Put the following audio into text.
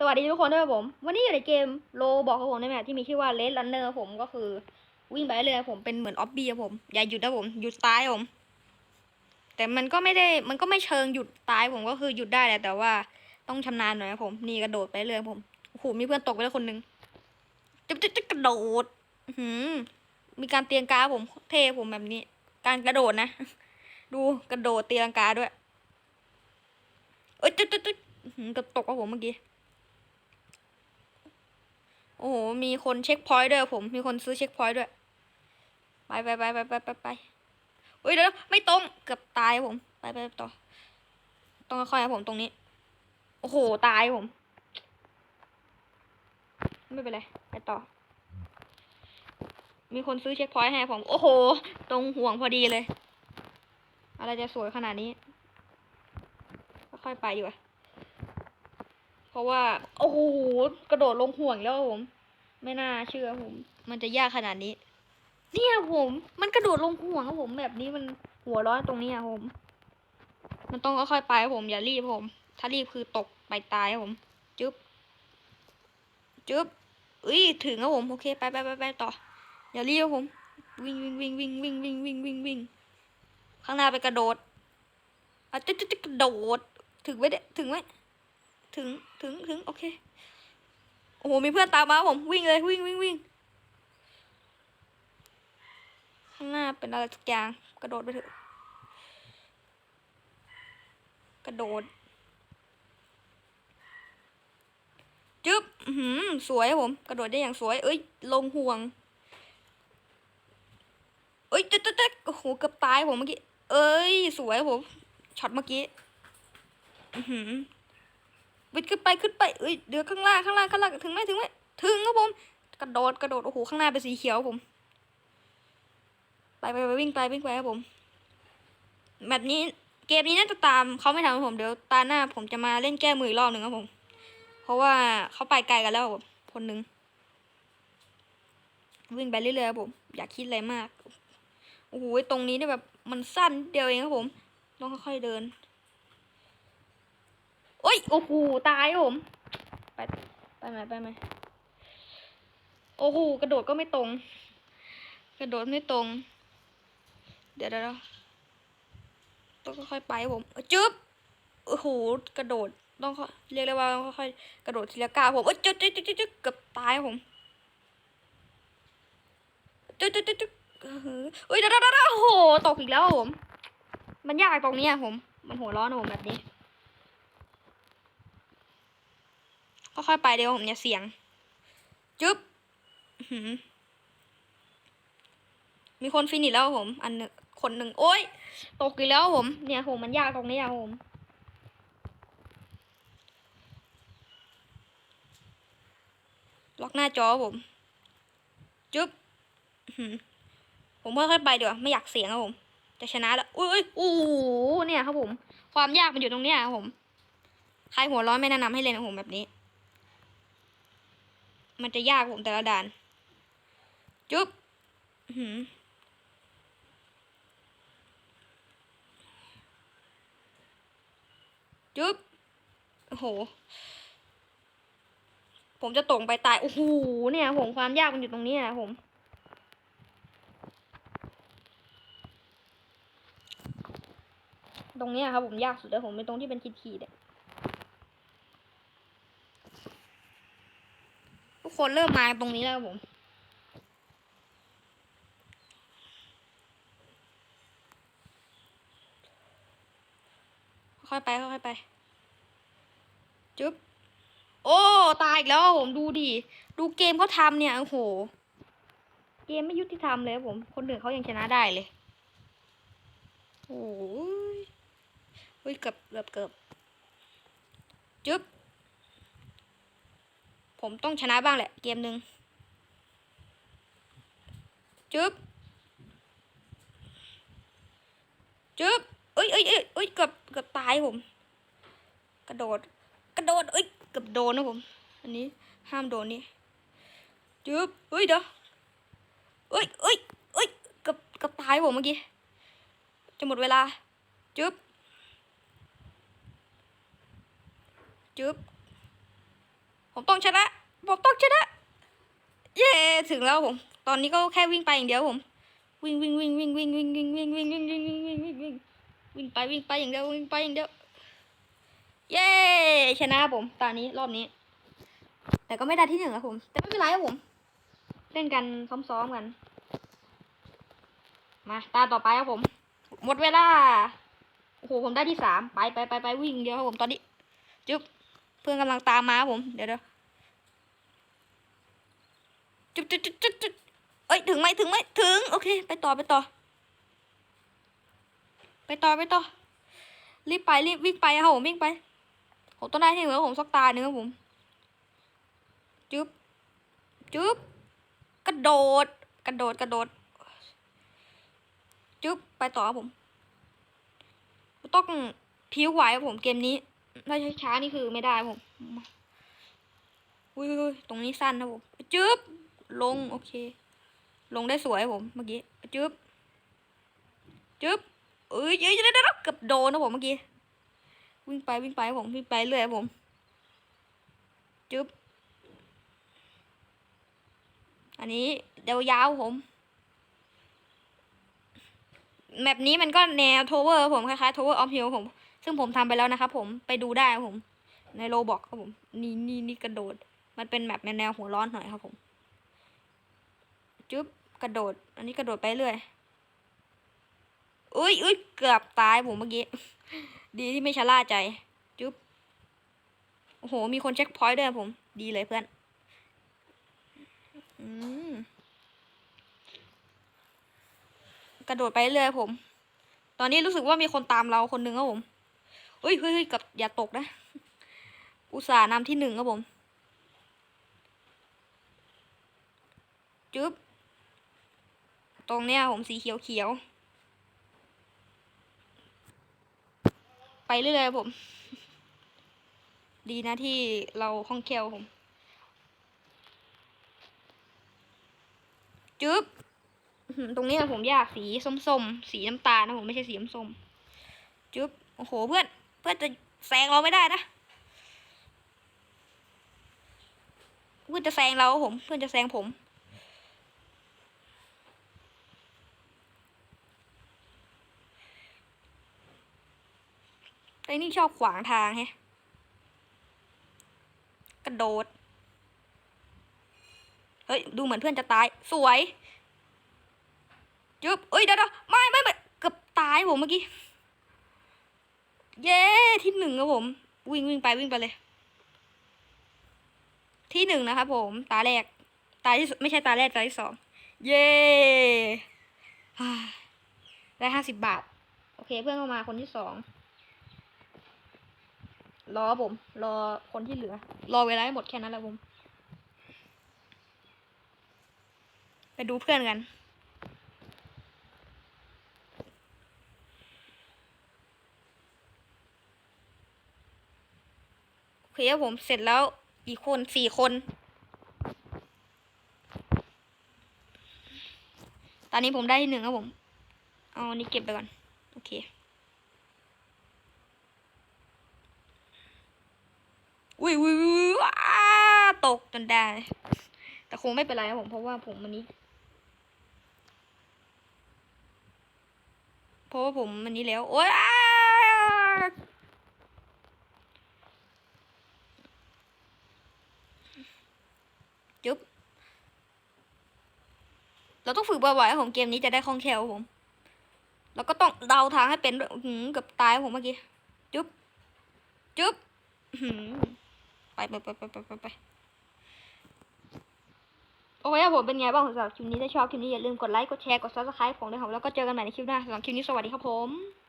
สวัสดีทุกคนด้วยครับผม วันนี้อยู่ในเกมโลบอกครับผมในแมปที่มีชื่อว่าเลด r ันเนอร์ผมก็คือวิ่งไปเรื่อยผมเป็นเหมือนออบบี้ครับผม อย่าหยุดนะผมหยุดตายผม แต่มันก็ไม่ได้มันก็ไม่เชิงหยุดตายผมก็คือหยุดได้แหละแต่ว่าต้องชำนาญหน่อยครับผม นี่กระโดดไปเรื่อยผมโอ้โหมีเพื่อนตกไปแล้วคนหนึงจะจะจะกระโดดหือมีการเตียงกาผมเทผมแบบนี้ การกระโดดนะ ดูกระโดดเตียงกาด้วย เอ้ยตึ๊ดตึ๊ดตึ๊ดอื้อหือเกับตกครับผมเมื่อกี้ โอ้โห มีคนเช็คพอยต์ด้วยผม มีคนซื้อเช็คพอยต์ด้วย ไปไปไปไปไปไปไปเฮ้ยเดี๋ยวไม่ตรง เกือบตายผม ไปไปต่อ ต้องค่อยๆครับผมตรงนี้ โอ้โห ตายผม ไม่เป็นไร ไปต่อ มีคนซื้อเช็คพอยต์ให้ผม โอ้โห ตรงห่วงพอดีเลย อะไรจะสวยขนาดนี้ ค่อยๆไปดีกว่าเพ ราะว่า โอ้โหกระโดดลงห่วงแล้วผม ไม่น่าเชื่อผม มันจะยากขนาดนี้ เนี่ยผม มันกระโดดลงห่วงครับผมแบบนี้มันหัวร้อนตรงนี้อะผม มันต้องค่อยๆไปครับผม อย่ารีบผม ถ้ารีบคือตกไปตายครับผม จึ๊บ จึ๊บอุ้ยถึงครับผม โอเคไปไปไปไปต่อ อย่ารีบครับผม วิ่งวิ่งวิ่งวิ่งวิ่งวิ่งวิ่งวิ่งวิ่งข้างหน้าไปกระโดดอะจึ๊ดจึ๊กระโดด ถึงไว้เด็ถึงไว้ ถึงถึงถึงโอเค โอ้โหมีเพื่อนตามมาผมวิ่งเลยวิ่งวิ่งวิ่งข้างหน้าเป็นอะไรสักอย่างกระโดดไปเถอะกระโดดจึ๊บอือหือสวยผม กระโดดได้อย่างสวย เอ้ย ลงห่วง เอ้ยตึ๊ดตึ๊ดตึ๊ดโอ้โหเกือบตายผมเมื่อกี้ เอ้ย สวยผม ช็อตเมื่อกี้ อือหือ วิดขึ้นไปขึ้นไปเอ้ยเดี๋ยวข้างล่างข้างล่างข้างล่างถึงไหมถึงไหมถึงครับผมกระโดดกระโดดโอ้โหข้างหน้าเป็นสีเขียวผม ไปไปไปวิ่งไปวิ่งไปครับผม แบบนี้เกมนี้น่าจะตามเขาไม่ทำครับผมเดี๋ยวตาหน้าผมจะมาเล่นแก้มืออีกรอบหนึ่งครับผม เพราะว่าเขาไปไกลกันแล้วผมคนหนึ่งวิ่งไปเรื่อยๆครับผม อย่าคิดอะไรมากโอ้โหตรงนี้เนี่ยแบบมันสั้นเดียวเองครับผม ต้องค่อยๆเดิน โอ้ยโอ้โหตายผม ไปไปไหมไปไหมโอ้โหกระโดดก็ไม่ตรง กระโดดไม่ตรง เดี๋ยวเดี๋ยวต้องค่อยๆไปผมจึ๊บโอ้โหกระโดดต้องค่อยเรียกได้ว่าต้องค่อยๆกระโดดทีละก้าวผมเอ้ยจึ๊บจึ๊บจึ๊บจึ๊บเกือบตายผมจึ๊บจึ๊บจึ๊บจึ๊บเออเอ้ยเดี๋ยวเดี๋ยวเดี๋ยวโอ้โหตกอีกแล้วผม มันยากตรงนี้ผม มันหัวร้อนนะผมแบบนี้ ค่อยๆไปเดี๋ยวผมจะเสียงจึ๊บมีคนฟินิชแล้วผม อันหนึ่งคนหนึ่งโอ้ย ตกอีกแล้วผม เนี่ยผมมันยากตรงนี้อะผมล็อกหน้าจอผมจึ๊บผมค่อยๆไปเดี๋ยวไม่อยากเสียงครับผม จะชนะแล้วอุ้ยอุ้เนี่ยครับผม ความยากมันอยู่ตรงเนี้ยครับผม ใครหัวร้อนไม่แนะนำให้เล่นนะผมแบบนี้ มันจะยากผมแต่ละด่าน จุ๊บอื้อหือจุ๊บโอ้โห ผมจะตกไปตาย โอ้โห เนี่ยผมความยากมันอยู่ตรงนี้นะผม ตรงเนี้ยครับผมยากสุดเลยผมเป็นตรงที่เป็นขีดๆเนี่ย ทุกคนเริ่มมาตรงนี้แล้วผมค่อยไปค่อยไป จุ๊บ โอ้ ตายอีกแล้วผมดูดิ ดูเกมเขาทำเนี่ย โอ้โห เกมไม่ยุติธรรมเลยผม คนอื่นเขายังชนะได้เลย โอ้ยเฮ้ย เกือบเกือบเกือบจุ๊บ ผมต้องชนะบ้างแหละ เกมหนึ่งจึ๊บจึ๊บเอ้ยเอ้ยเอ้ยเอ้ยเกือบเกือบตายผม กระโดด กระโดดเอ้ยเกือบโดนนะผม อันนี้ห้ามโดนนี่จึ๊บเอ้ยเดี๋ยวเอ้ยเอ้ยเอ้ยเกือบเกือบตายผมเมื่อกี้จะหมดเวลาจึ๊บจึ๊บ ผมต้องชนะผมต้องชนะ เย้ถึงแล้วผม ตอนนี้ก็แค่วิ่งไปอย่างเดียวผม วิ่งวิ่งวิ่งวิ่งวิ่งวิ่งวิ่งวิ่งวิ่งวิ่งวิ่งวิ่งวิ่งวิ่งวิ่งวิ่งไปวิ่งไปอย่างเดียววิ่งไปอย่างเดียว เย้ชนะผม ตอนนี้รอบนี้ แต่ก็ไม่ได้ที่หนึ่งอะผม แต่ไม่เป็นไรครับผม เล่นกันซ้อมๆกัน มาตาต่อไปครับผม หมดเวลา โอ้โหผมได้ที่สามไปไปไปไปวิ่งเดียวครับผมตอนนี้จุ๊บ พื่อนกำลังตามมาผม เดี๋ยวเดี๋ยวจุ๊บจุ๊บจุ๊บจุ๊บจุ๊บเอ้ยถึงไหมถึงไหมถึง โอเค ไปต่อไปต่อ ไปต่อไปต่อ รีบไปรีบวิ่งไปครับผมวิ่งไปผมต้องได้ที่หนแล้วผมสักตาหนึ่งครับผมจุ๊บจุ๊บกระโดด กระโดดกระโดดจุ๊บไปต่อครับผม ต้องพิ้วไหวครับผมเกมนี้ ถ้าช้าๆนี่คือไม่ได้ผมอุ้ยตรงนี้สั้นนะผมจึ๊บลงโอเค ลงได้สวยผมเมื่อกี้จึ๊บจึ๊บเอ้ยเยอะๆได้เกือบโดนนะผมเมื่อกี้วิ่งไปวิ่งไปผมวิ่งไปเรื่อยผมจึ๊บอันนี้เดียวยาวๆผมแมปนี้มันก็แนวโทเวอร์ผมคล้ายๆโทเวอร์ออฟฮิลผม ซึ่งผมทำไปแล้วนะครับผมไปดูได้ครับผม ในโรบอกครับผมนี่นี่นี่กระโดด มันเป็นแมปแนวหัวร้อนหน่อยครับผมจุ๊บกระโดด อันนี้กระโดดไปเรื่อยอุ้ยอุ้ยเกือบตายผมเมื่อกี้ ดีที่ไม่ชะล่าใจ จุ๊บโอ้โห มีคนเช็คพอยต์ด้วยครับผม ดีเลยเพื่อน อืม กระโดดไปเรื่อยผม ตอนนี้รู้สึกว่ามีคนตามเราคนหนึ่งครับผม เฮ้ยเฮ้ยกับอย่าตกนะ อุตส่าห์นำที่หนึ่งครับผม จึ๊บ ตรงเนี้ยผมสีเขียวเขียว ไปเรื่อยๆผม ดีนะที่เราคล่องแคล่วผม จึ๊บตรงนี้ผมอยากสีส้มๆ สีน้ำตาลนะผมไม่ใช่สีส้มจุ๊บ โอ้โหเพื่อน พื่อนจะแซงเราไม่ได้นะเพื่อนจะแซงเราผม เพื่อนจะแซงผม ไอ้นี่ชอบขวางทางแฮะกระโดด เฮ้ย ดูเหมือนเพื่อนจะตาย สวยจึ๊บเอ้ยเดี๋ยวเดี๋ยวไม่ไม่ไม่เกือบตายผมเมื่อกี้ เย้ที่หนึ่งครับผม วิ่งวิ่งไปวิ่งไปเลย ที่หนึ่งนะครับผม ตาแรก ตาที่สุดไม่ใช่ตาแรกตาที่สอง เย้ได้ห้าสิบบาท โอเค เพื่อนเข้ามาคนที่สองรอผม รอคนที่เหลือ รอเวลาให้หมดแค่นั้นแหละผม ไปดูเพื่อนกัน เคครับผมเสร็จแล้วอีกคนสี่คน ตอนนี้ผมได้ที่หนึ่งครับผม เอานี้เก็บไปก่อน โอเคอุ้ยอุ้ยอุ้ยตกจนได้ แต่คงไม่เป็นไรครับผม เพราะว่าผมมันนี้ เพราะว่าผมมันนี้แล้ว โอ๊ยอ้าจุ๊บ เราต้องฝึกบ่อยๆครับผมเกมนี้จะได้คล่องแคล่วผม แล้วก็ต้องเดาทางให้เป็นด้วยหืมกับตายผมเมื่อกี้จุ๊บจุ๊บหืมไปไปไปไปไปไปไปโอเคครับผมเป็นไงบ้างสำหรับคลิปนี้ถ้าชอบคลิปนี้อย่าลืมกดไลค์กดแชร์กดซับสไครป์ผมด้วยครับแล้วก็เจอกันใหม่ในคลิปหน้าสำหรับคลิปนี้สวัสดีครับผม